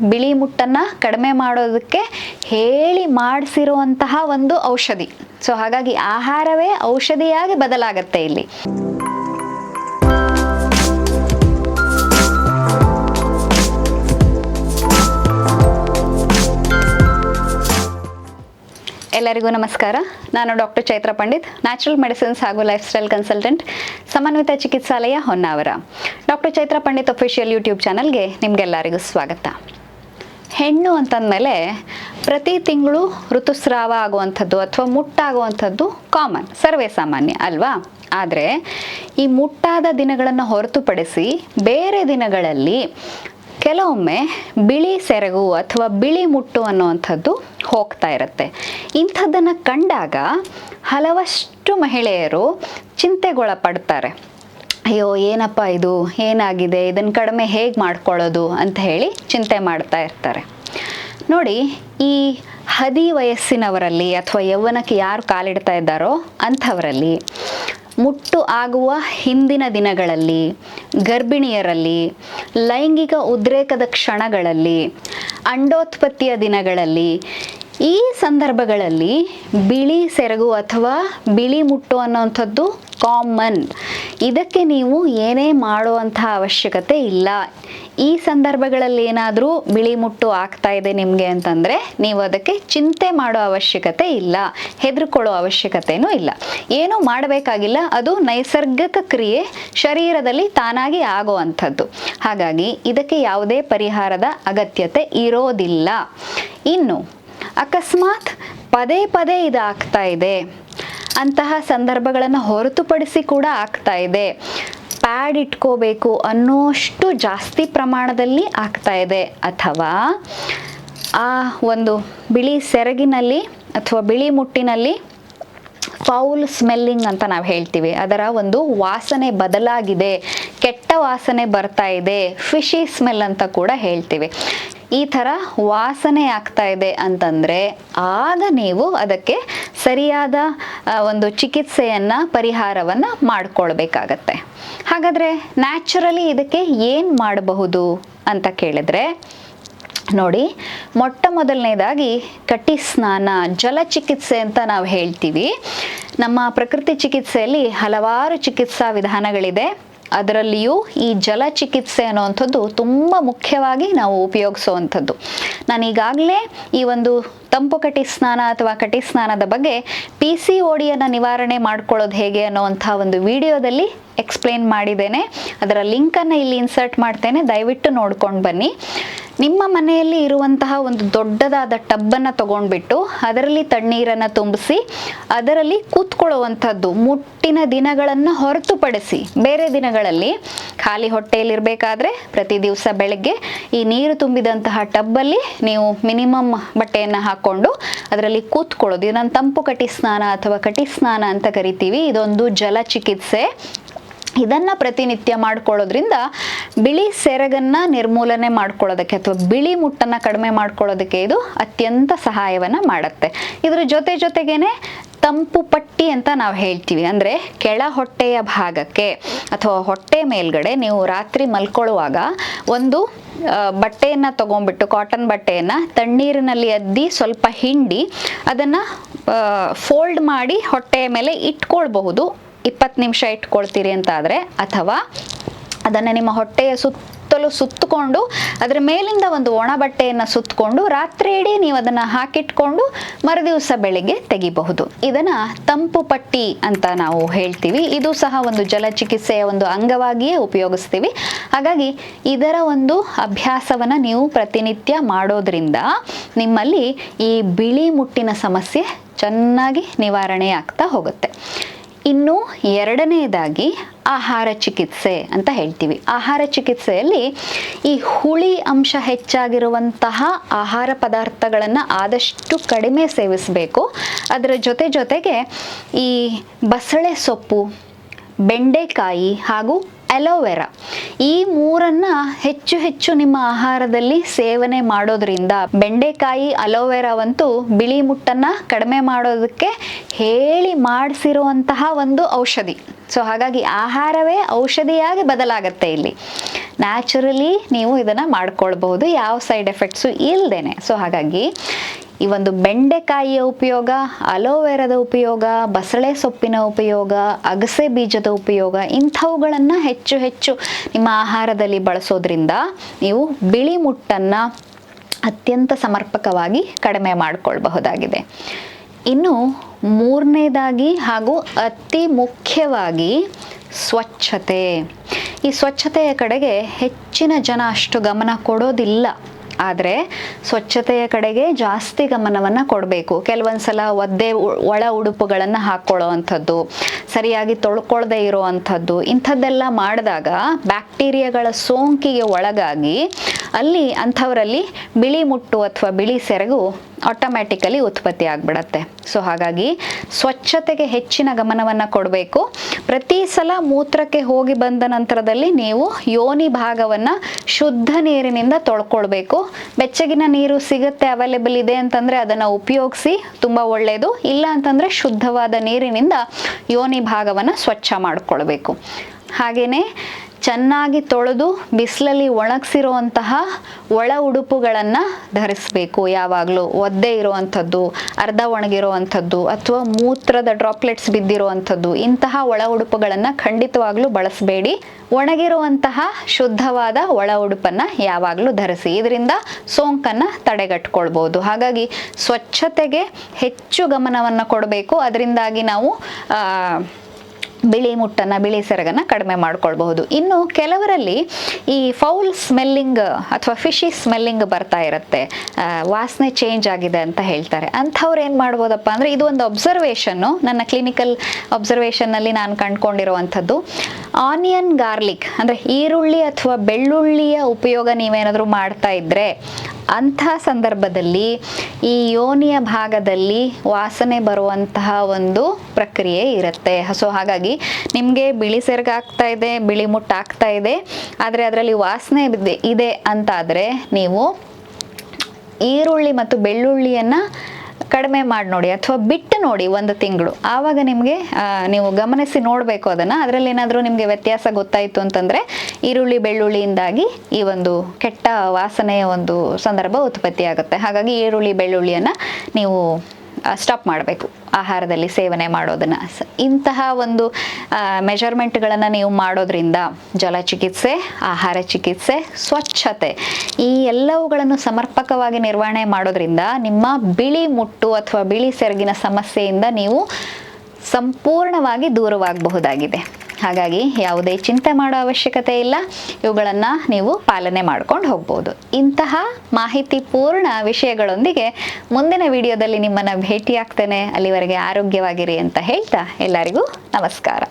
ಬಿಳಿ ಮುಟ್ಟನ್ನ ಕಡಿಮೆ ಮಾಡೋದಕ್ಕೆ ಹೇಳಿ ಮಾಡಿಸಿರುವಂತಹ ಒಂದು ಔಷಧಿ. ಸೊ ಹಾಗಾಗಿ ಆಹಾರವೇ ಔಷಧಿಯಾಗಿ ಬದಲಾಗತ್ತೆ ಇಲ್ಲಿ. ಎಲ್ಲರಿಗೂ ನಮಸ್ಕಾರ. ನಾನು doctor Chaitra Pandit, natural medicines ಹಾಗೂ lifestyle consultant, Samanvita Chikitsalaya Honnavar. Doctor Chaitra Pandit official YouTube ಚಾನಲ್ಗೆ ನಿಮಗೆಲ್ಲರಿಗೂ ಸ್ವಾಗತ. ಹೆಣ್ಣು ಅಂತಂದಮೇಲೆ ಪ್ರತಿ ತಿಂಗಳು ಋತುಸ್ರಾವ ಆಗುವಂಥದ್ದು ಅಥವಾ ಮುಟ್ಟಾಗುವಂಥದ್ದು ಕಾಮನ್ ಸರ್ವೇ ಸಾಮಾನ್ಯ ಅಲ್ವಾ? ಆದರೆ ಈ ಮುಟ್ಟಾದ ದಿನಗಳನ್ನು ಹೊರತುಪಡಿಸಿ ಬೇರೆ ದಿನಗಳಲ್ಲಿ ಕೆಲವೊಮ್ಮೆ ಬಿಳಿ ಸೆರಗು ಅಥವಾ ಬಿಳಿ ಮುಟ್ಟು ಅನ್ನುವಂಥದ್ದು ಹೋಗ್ತಾ ಇರುತ್ತೆ. ಇಂಥದ್ದನ್ನು ಕಂಡಾಗ ಹಲವಷ್ಟು ಮಹಿಳೆಯರು ಚಿಂತೆಗೊಳಪಡ್ತಾರೆ. ಅಯ್ಯೋ, ಏನಪ್ಪ ಇದು? ಏನಾಗಿದೆ? ಇದನ್ನು ಕಡಿಮೆ ಹೇಗೆ ಮಾಡ್ಕೊಳ್ಳೋದು ಅಂತ ಹೇಳಿ ಚಿಂತೆ ಮಾಡ್ತಾ ಇರ್ತಾರೆ. ನೋಡಿ, ಈ ಹದಿ ವಯಸ್ಸಿನವರಲ್ಲಿ ಅಥವಾ ಯೌವನಕ್ಕೆ ಯಾರು ಕಾಲಿಡ್ತಾ ಇದ್ದಾರೋ ಅಂಥವರಲ್ಲಿ, ಮುಟ್ಟು ಆಗುವ ಹಿಂದಿನ ದಿನಗಳಲ್ಲಿ, ಗರ್ಭಿಣಿಯರಲ್ಲಿ, ಲೈಂಗಿಕ ಉದ್ರೇಕದ ಕ್ಷಣಗಳಲ್ಲಿ, ಅಂಡೋತ್ಪತ್ತಿಯ ದಿನಗಳಲ್ಲಿ, ಈ ಸಂದರ್ಭಗಳಲ್ಲಿ ಬಿಳಿ ಸೆರಗು ಅಥವಾ ಬಿಳಿ ಮುಟ್ಟು ಅನ್ನೋವಂಥದ್ದು ಕಾಮನ್ ಇದಕ್ಕೆ ನೀವು ಏನೇ ಮಾಡುವಂತಹ ಅವಶ್ಯಕತೆ ಇಲ್ಲ. ಈ ಸಂದರ್ಭಗಳಲ್ಲಿ ಏನಾದರೂ ಬಿಳಿ ಮುಟ್ಟು ಆಗ್ತಾ ಇದೆ ನಿಮಗೆ ಅಂತಂದರೆ ನೀವು ಅದಕ್ಕೆ ಚಿಂತೆ ಮಾಡೋ ಅವಶ್ಯಕತೆ ಇಲ್ಲ. ಹೆದರ್ಕೊಳ್ಳೋ ಅವಶ್ಯಕತೆಯೂ ಇಲ್ಲ. ಏನೂ ಮಾಡಬೇಕಾಗಿಲ್ಲ. ಅದು ನೈಸರ್ಗಿಕ ಕ್ರಿಯೆ ಶರೀರದಲ್ಲಿ ತಾನಾಗಿ ಆಗುವಂಥದ್ದು. ಹಾಗಾಗಿ ಇದಕ್ಕೆ ಯಾವುದೇ ಪರಿಹಾರದ ಅಗತ್ಯತೆ ಇರೋದಿಲ್ಲ. ಇನ್ನು ಅಕಸ್ಮಾತ್ ಪದೇ ಪದೇ ಇದಾಗ್ತಾ ಇದೆ. ಅಂತಹ ಸಂದರ್ಭಗಳನ್ನು ಹೊರತುಪಡಿಸಿ ಕೂಡ ಆಗ್ತಾ ಇದೆ. ಪ್ಯಾಡ್ ಇಟ್ಕೋಬೇಕು ಅನ್ನೋಷ್ಟು ಜಾಸ್ತಿ ಪ್ರಮಾಣದಲ್ಲಿ ಆಗ್ತಾ ಇದೆ. ಅಥವಾ ಆ ಒಂದು ಬಿಳಿ ಸೆರಗಿನಲ್ಲಿ ಅಥವಾ ಬಿಳಿ ಮುಟ್ಟಿನಲ್ಲಿ ಫೌಲ್ ಸ್ಮೆಲ್ಲಿಂಗ್ ಅಂತ ನಾವು ಹೇಳ್ತೀವಿ. ಅದರ ಒಂದು ವಾಸನೆ ಬದಲಾಗಿದೆ. ಕೆಟ್ಟ ವಾಸನೆ ಬರ್ತಾ ಇದೆ. ಫಿಶಿ ಸ್ಮೆಲ್ ಅಂತ ಕೂಡ ಹೇಳ್ತೀವಿ. ಈ ಥರ ವಾಸನೆ ಆಗ್ತಾ ಇದೆ ಅಂತಂದರೆ ಆಗ ನೀವು ಅದಕ್ಕೆ ಸರಿಯಾದ ಒಂದು ಚಿಕಿತ್ಸೆಯನ್ನು, ಪರಿಹಾರವನ್ನು ಮಾಡಿಕೊಳ್ಬೇಕಾಗತ್ತೆ. ಹಾಗಾದರೆ ನ್ಯಾಚುರಲಿ ಇದಕ್ಕೆ ಏನು ಮಾಡಬಹುದು ಅಂತ ಕೇಳಿದ್ರೆ, ನೋಡಿ ಮೊಟ್ಟ ಮೊದಲನೇದಾಗಿ ಕಟ್ಟಿ ಸ್ನಾನ, ಜಲ ಚಿಕಿತ್ಸೆ ಅಂತ ನಾವು ಹೇಳ್ತೀವಿ. ನಮ್ಮ ಪ್ರಕೃತಿ ಚಿಕಿತ್ಸೆಯಲ್ಲಿ ಹಲವಾರು ಚಿಕಿತ್ಸಾ ವಿಧಾನಗಳಿದೆ. ಅದರಲ್ಲಿಯೂ ಈ ಜಲ ಚಿಕಿತ್ಸೆ ಅನ್ನುವಂಥದ್ದು ತುಂಬ ಮುಖ್ಯವಾಗಿ ನಾವು ಉಪಯೋಗಿಸುವಂಥದ್ದು. ನಾನು ಈಗಾಗಲೇ ಈ ಒಂದು ತಂಪು ಕಟಿ ಸ್ನಾನ ಅಥವಾ ಕಟಿ ಸ್ನಾನದ ಬಗ್ಗೆ ಪಿ ಸಿ ಓಡಿಯನ್ನು ನಿವಾರಣೆ ಮಾಡ್ಕೊಳ್ಳೋದು ಹೇಗೆ ಅನ್ನೋವಂಥ ಒಂದು ವಿಡಿಯೋದಲ್ಲಿ ಎಕ್ಸ್ಪ್ಲೇನ್ ಮಾಡಿದ್ದೇನೆ. ಅದರ ಲಿಂಕನ್ನು ಇಲ್ಲಿ ಇನ್ಸರ್ಟ್ ಮಾಡ್ತೇನೆ. ದಯವಿಟ್ಟು ನೋಡ್ಕೊಂಡು ಬನ್ನಿ. ನಿಮ್ಮ ಮನೆಯಲ್ಲಿ ಇರುವಂತಹ ಒಂದು ದೊಡ್ಡದಾದ ಟಬ್ಬನ್ನು ತಗೊಂಡ್ಬಿಟ್ಟು ಅದರಲ್ಲಿ ತಣ್ಣೀರನ್ನು ತುಂಬಿಸಿ, ಅದರಲ್ಲಿ ಕೂತ್ಕೊಳ್ಳುವಂಥದ್ದು ಮುಟ್ಟಿನ ದಿನಗಳನ್ನು ಹೊರತುಪಡಿಸಿ. ಬೇರೆ ದಿನಗಳಲ್ಲಿ ಖಾಲಿ ಹೊಟ್ಟೆಯಲ್ಲಿರಬೇಕಾದ್ರೆ ಪ್ರತಿ ದಿವಸ ಬೆಳಗ್ಗೆ ಈ ನೀರು ತುಂಬಿದಂತಹ ಟಬ್ಬಲ್ಲಿ ನೀವು ಮಿನಿಮಮ್ ಬಟ್ಟೆಯನ್ನು ಹಾಕ್ಕೊಂಡು ಅದರಲ್ಲಿ ಕೂತ್ಕೊಳ್ಳೋದು. ಇದನ್ನು ತಂಪು ಕಟಿ ಸ್ನಾನ ಅಥವಾ ಕಟಿ ಸ್ನಾನ ಅಂತ ಕರಿತೀವಿ. ಇದೊಂದು ಜಲ ಚಿಕಿತ್ಸೆ ಇದನ್ನು ಪ್ರತಿನಿತ್ಯ ಮಾಡ್ಕೊಳ್ಳೋದ್ರಿಂದ ಬಿಳಿ ಸೆರಗನ್ನು ನಿರ್ಮೂಲನೆ ಮಾಡ್ಕೊಳ್ಳೋದಕ್ಕೆ ಅಥವಾ ಬಿಳಿ ಮುಟ್ಟನ್ನು ಕಡಿಮೆ ಮಾಡ್ಕೊಳ್ಳೋದಕ್ಕೆ ಇದು ಅತ್ಯಂತ ಸಹಾಯವನ್ನು ಮಾಡುತ್ತೆ. ಇದರ ಜೊತೆ ಜೊತೆಗೇನೆ ತಂಪು ಪಟ್ಟಿ ಅಂತ ನಾವು ಹೇಳ್ತೀವಿ. ಅಂದರೆ ಕೆಳ ಹೊಟ್ಟೆಯ ಭಾಗಕ್ಕೆ ಅಥವಾ ಹೊಟ್ಟೆ ಮೇಲ್ಗಡೆ ನೀವು ರಾತ್ರಿ ಮಲ್ಕೊಳ್ಳುವಾಗ ಒಂದು ಬಟ್ಟೆಯನ್ನು ತಗೊಂಡ್ಬಿಟ್ಟು ಕಾಟನ್ ಬಟ್ಟೆಯನ್ನು ತಣ್ಣೀರಿನಲ್ಲಿ ಅದ್ದಿ ಸ್ವಲ್ಪ ಹಿಂಡಿ ಅದನ್ನು ಫೋಲ್ಡ್ ಮಾಡಿ ಹೊಟ್ಟೆಯ ಮೇಲೆ ಇಟ್ಕೊಳ್ಬಹುದು. ಇಪ್ಪತ್ತು ನಿಮಿಷ ಇಟ್ಕೊಳ್ತೀರಿ ಅಂತ ಆದರೆ ಅಥವಾ ಅದನ್ನು ನಿಮ್ಮ ಹೊಟ್ಟೆಯ ಸುತ್ತಲೂ ಸುತ್ತಕೊಂಡು, ಅದರ ಮೇಲಿಂದ ಒಂದು ಒಣ ಬಟ್ಟೆಯನ್ನು ಸುತ್ತಕೊಂಡು, ರಾತ್ರಿ ಇಡೀ ನೀವು ಅದನ್ನು ಹಾಕಿಟ್ಕೊಂಡು ಮರುದಿವಸ ಬೆಳಿಗ್ಗೆ ತೆಗಿಬಹುದು. ಇದನ್ನು ತಂಪು ಪಟ್ಟಿ ಅಂತ ನಾವು ಹೇಳ್ತೀವಿ. ಇದು ಸಹ ಒಂದು ಜಲಚಿಕಿತ್ಸೆಯ ಒಂದು ಅಂಗವಾಗಿಯೇ ಉಪಯೋಗಿಸ್ತೀವಿ. ಹಾಗಾಗಿ ಇದರ ಒಂದು ಅಭ್ಯಾಸವನ್ನು ನೀವು ಪ್ರತಿನಿತ್ಯ ಮಾಡೋದ್ರಿಂದ ನಿಮ್ಮಲ್ಲಿ ಈ ಬಿಳಿ ಮುಟ್ಟಿನ ಸಮಸ್ಯೆ ಚೆನ್ನಾಗಿ ನಿವಾರಣೆ ಆಗ್ತಾ ಹೋಗುತ್ತೆ. ಇನ್ನು ಎರಡನೆಯದಾಗಿ ಆಹಾರ ಚಿಕಿತ್ಸೆ ಅಂತ ಹೇಳ್ತೀವಿ. ಆಹಾರ ಚಿಕಿತ್ಸೆಯಲ್ಲಿ ಈ ಹುಳಿ ಅಂಶ ಹೆಚ್ಚಾಗಿರುವಂತಹ ಆಹಾರ ಪದಾರ್ಥಗಳನ್ನು ಆದಷ್ಟು ಕಡಿಮೆ ಸೇವಿಸಬೇಕು. ಅದರ ಜೊತೆ ಜೊತೆಗೆ ಈ ಬಸಳೆ ಸೊಪ್ಪು, ಬೆಂಡೆಕಾಯಿ ಹಾಗೂ ಅಲೋವೆರಾ ಈ ಮೂರನ್ನ ಹೆಚ್ಚು ಹೆಚ್ಚು ನಿಮ್ಮ ಆಹಾರದಲ್ಲಿ ಸೇವನೆ ಮಾಡೋದ್ರಿಂದ ಬೆಂಡೆಕಾಯಿ, ಅಲೋವೆರಾವಂತೂ ಬಿಳಿ ಮುಟ್ಟನ್ನ ಕಡಿಮೆ ಮಾಡೋದಕ್ಕೆ ಹೇಳಿ ಮಾಡಿಸಿರುವಂತಹ ಒಂದು ಔಷಧಿ. ಸೊ, ಹಾಗಾಗಿ ಆಹಾರವೇ ಔಷಧಿಯಾಗಿ ಬದಲಾಗತ್ತೆ ಇಲ್ಲಿ. ನ್ಯಾಚುರಲಿ ನೀವು ಇದನ್ನು ಮಾಡ್ಕೊಳ್ಬಹುದು, ಯಾವ ಸೈಡ್ ಎಫೆಕ್ಟ್ಸು ಇಲ್ಲದೇನೆ ಸೊ, ಹಾಗಾಗಿ ಈ ಒಂದು ಬೆಂಡೆಕಾಯಿಯ ಉಪಯೋಗ, ಅಲೋವೆರಾದ ಉಪಯೋಗ, ಬಸಳೆ ಸೊಪ್ಪಿನ ಉಪಯೋಗ, ಅಗಸೆ ಬೀಜದ ಉಪಯೋಗ, ಇಂಥವುಗಳನ್ನು ಹೆಚ್ಚು ಹೆಚ್ಚು ನಿಮ್ಮ ಆಹಾರದಲ್ಲಿ ಬಳಸೋದ್ರಿಂದ ನೀವು ಬಿಳಿ ಮುಟ್ಟನ್ನು ಅತ್ಯಂತ ಸಮರ್ಪಕವಾಗಿ ಕಡಿಮೆ ಮಾಡಿಕೊಳ್ಬಹುದಾಗಿದೆ. ಇನ್ನು ಮೂರನೇದಾಗಿ ಹಾಗೂ ಅತಿ ಮುಖ್ಯವಾಗಿ ಸ್ವಚ್ಛತೆ. ಈ ಸ್ವಚ್ಛತೆಯ ಕಡೆಗೆ ಹೆಚ್ಚಿನ ಜನ ಅಷ್ಟು ಗಮನ ಕೊಡೋದಿಲ್ಲ. ಆದರೆ ಸ್ವಚ್ಛತೆಯ ಕಡೆಗೆ ಜಾಸ್ತಿ ಗಮನವನ್ನು ಕೊಡಬೇಕು. ಕೆಲವೊಂದು ಸಲ ಒದ್ದೆ ಒಳ ಉಡುಪುಗಳನ್ನು ಹಾಕ್ಕೊಳ್ಳೋ ಅಂಥದ್ದು ಸರಿಯಾಗಿ ತೊಳ್ಕೊಳ್ದೇ ಇರೋ ಅಂಥದ್ದು ಇಂಥದ್ದೆಲ್ಲ ಮಾಡಿದಾಗ ಬ್ಯಾಕ್ಟೀರಿಯಾಗಳ ಸೋಂಕಿಗೆ ಒಳಗಾಗಿ ಅಲ್ಲಿ ಅಂಥವರಲ್ಲಿ ಬಿಳಿ ಮುಟ್ಟು ಅಥವಾ ಬಿಳಿ ಸೆರಗು ಆಟೋಮ್ಯಾಟಿಕಲಿ ಉತ್ಪತ್ತಿ ಆಗಿಬಿಡತ್ತೆ. ಸೊ ಹಾಗಾಗಿ ಸ್ವಚ್ಛತೆಗೆ ಹೆಚ್ಚಿನ ಗಮನವನ್ನು ಕೊಡಬೇಕು. ಪ್ರತಿ ಸಲ ಮೂತ್ರಕ್ಕೆ ಹೋಗಿ ಬಂದ ನಂತರದಲ್ಲಿ ನೀವು ಯೋನಿ ಭಾಗವನ್ನು ಶುದ್ಧ ನೀರಿನಿಂದ ತೊಳ್ಕೊಳ್ಬೇಕು. ಬೆಚ್ಚಗಿನ ನೀರು ಸಿಗುತ್ತೆ ಅವೈಲೇಬಲ್ ಇದೆ ಅಂತಂದರೆ ಅದನ್ನು ಉಪಯೋಗಿಸಿ ತುಂಬ ಒಳ್ಳೆಯದು ಇಲ್ಲ ಅಂತಂದರೆ ಶುದ್ಧವಾದ ನೀರಿನಿಂದ ಯೋನಿ ಭಾಗವನ್ನು ಸ್ವಚ್ಛ ಮಾಡಿಕೊಳ್ಬೇಕು. ಹಾಗೆಯೇ ಚೆನ್ನಾಗಿ ತೊಳೆದು ಬಿಸಿಲಲ್ಲಿ ಒಣಗಿಸಿರುವಂತಹ ಒಳ ಉಡುಪುಗಳನ್ನು ಧರಿಸಬೇಕು. ಯಾವಾಗಲೂ ಒದ್ದೆ ಇರುವಂಥದ್ದು, ಅರ್ಧ ಒಣಗಿರುವಂಥದ್ದು ಅಥವಾ ಮೂತ್ರದ ಡ್ರಾಪ್ಲೆಟ್ಸ್ ಬಿದ್ದಿರುವಂಥದ್ದು, ಇಂತಹ ಒಳ ಉಡುಪುಗಳನ್ನು ಖಂಡಿತವಾಗ್ಲೂ ಬಳಸಬೇಡಿ. ಒಣಗಿರುವಂತಹ ಶುದ್ಧವಾದ ಒಳ ಉಡುಪನ್ನು ಯಾವಾಗಲೂ ಧರಿಸಿ. ಇದರಿಂದ ಸೋಂಕನ್ನು ತಡೆಗಟ್ಕೊಳ್ಬೋದು. ಹಾಗಾಗಿ ಸ್ವಚ್ಛತೆಗೆ ಹೆಚ್ಚು ಗಮನವನ್ನು ಕೊಡಬೇಕು. ಅದರಿಂದಾಗಿ ನಾವು ಬಿಳಿ ಮುಟ್ಟನ್ನು, ಬಿಳಿ ಸೆರಗನ್ನು ಕಡಿಮೆ ಮಾಡ್ಕೊಳ್ಬಹುದು. ಇನ್ನು ಕೆಲವರಲ್ಲಿ ಈ ಫೌಲ್ ಸ್ಮೆಲ್ಲಿಂಗ್ ಅಥವಾ ಫಿಶಿ ಸ್ಮೆಲ್ಲಿಂಗ್ ಬರ್ತಾ ಇರುತ್ತೆ. ವಾಸನೆ ಚೇಂಜ್ ಆಗಿದೆ ಅಂತ ಹೇಳ್ತಾರೆ. ಅಂಥವ್ರು ಏನು ಮಾಡ್ಬೋದಪ್ಪ ಅಂದರೆ ಇದು ಒಂದು ಅಬ್ಸರ್ವೇಷನ್ನು ನನ್ನ ಕ್ಲಿನಿಕಲ್ ಅಬ್ಸರ್ವೇಷನ್ನಲ್ಲಿ ನಾನು ಕಂಡುಕೊಂಡಿರುವಂಥದ್ದು. ಆನಿಯನ್ ಗಾರ್ಲಿಕ್, ಅಂದರೆ ಈರುಳ್ಳಿ ಅಥವಾ ಬೆಳ್ಳುಳ್ಳಿಯ ಉಪಯೋಗ ನೀವೇನಾದರೂ ಮಾಡ್ತಾ ಇದ್ದರೆ ಅಂಥ ಸಂದರ್ಭದಲ್ಲಿ ಈ ಯೋನಿಯ ಭಾಗದಲ್ಲಿ ವಾಸನೆ ಬರುವಂತಹ ಒಂದು ಪ್ರಕ್ರಿಯೆ ಇರುತ್ತೆ. ಸೊ ಹಾಗಾಗಿ ನಿಮಗೆ ಬಿಳಿ ಸೆರಗಾಗ್ತಾ ಇದೆ, ಬಿಳಿ ಮುಟ್ಟಾಗ್ತಾ ಇದೆ, ಆದರೆ ಅದರಲ್ಲಿ ವಾಸನೆ ಇದೆ- ಇದೆ ಅಂತಾದರೆ ನೀವು ಈರುಳ್ಳಿ ಮತ್ತು ಬೆಳ್ಳುಳ್ಳಿಯನ್ನು ಕಡಿಮೆ ಮಾಡಿ ನೋಡಿ ಅಥವಾ ಬಿಟ್ಟು ನೋಡಿ ಒಂದು ತಿಂಗಳು. ಆವಾಗ ನಿಮಗೆ ನೀವು ಗಮನಿಸಿ ನೋಡಬೇಕು ಅದನ್ನು. ಅದರಲ್ಲಿ ಏನಾದರೂ ನಿಮಗೆ ವ್ಯತ್ಯಾಸ ಗೊತ್ತಾಯಿತು ಅಂತಂದರೆ ಈರುಳ್ಳಿ, ಬೆಳ್ಳುಳ್ಳಿಯಿಂದಾಗಿ ಈ ಒಂದು ಕೆಟ್ಟ ವಾಸನೆಯ ಒಂದು ಸಂದರ್ಭ ಉತ್ಪತ್ತಿ ಆಗುತ್ತೆ ಹಾಗಾಗಿ ಈರುಳ್ಳಿ, ಬೆಳ್ಳುಳ್ಳಿಯನ್ನು ನೀವು ಸ್ಟಾಪ್ ಮಾಡಬೇಕು. ಆಹಾರದಲ್ಲಿ ಸೇವನೆ ಮಾಡೋದನ್ನ. ಇಂತಹ ಒಂದು ಮೆಜರ್ಮೆಂಟ್ಗಳನ್ನು ನೀವು ಮಾಡೋದ್ರಿಂದ ಜಲ ಚಿಕಿತ್ಸೆ ಆಹಾರ ಚಿಕಿತ್ಸೆ, ಸ್ವಚ್ಛತೆ ಈ ಎಲ್ಲವುಗಳನ್ನು ಸಮರ್ಪಕವಾಗಿ ನಿರ್ವಹಣೆ ಮಾಡೋದ್ರಿಂದ ನಿಮ್ಮ ಬಿಳಿ ಮುಟ್ಟು ಅಥವಾ ಬಿಳಿ ಸೆರಗಿನ ಸಮಸ್ಯೆಯಿಂದ ನೀವು ಸಂಪೂರ್ಣವಾಗಿ ದೂರವಾಗಬಹುದಾಗಿದೆ. ಹಾಗಾಗಿ ಯಾವುದೇ ಚಿಂತೆ ಮಾಡೋ ಅವಶ್ಯಕತೆ ಇಲ್ಲ. ಇವುಗಳನ್ನು ನೀವು ಪಾಲನೆ ಮಾಡ್ಕೊಂಡು ಹೋಗ್ಬೋದು. ಇಂತಹ ಮಾಹಿತಿ ಪೂರ್ಣ ವಿಷಯಗಳೊಂದಿಗೆ ಮುಂದಿನ ವಿಡಿಯೋದಲ್ಲಿ ನಿಮ್ಮನ್ನು ಭೇಟಿಯಾಗ್ತೇನೆ. ಅಲ್ಲಿವರೆಗೆ ಆರೋಗ್ಯವಾಗಿರಿ ಅಂತ ಹೇಳ್ತಾ ಎಲ್ಲರಿಗೂ ನಮಸ್ಕಾರ.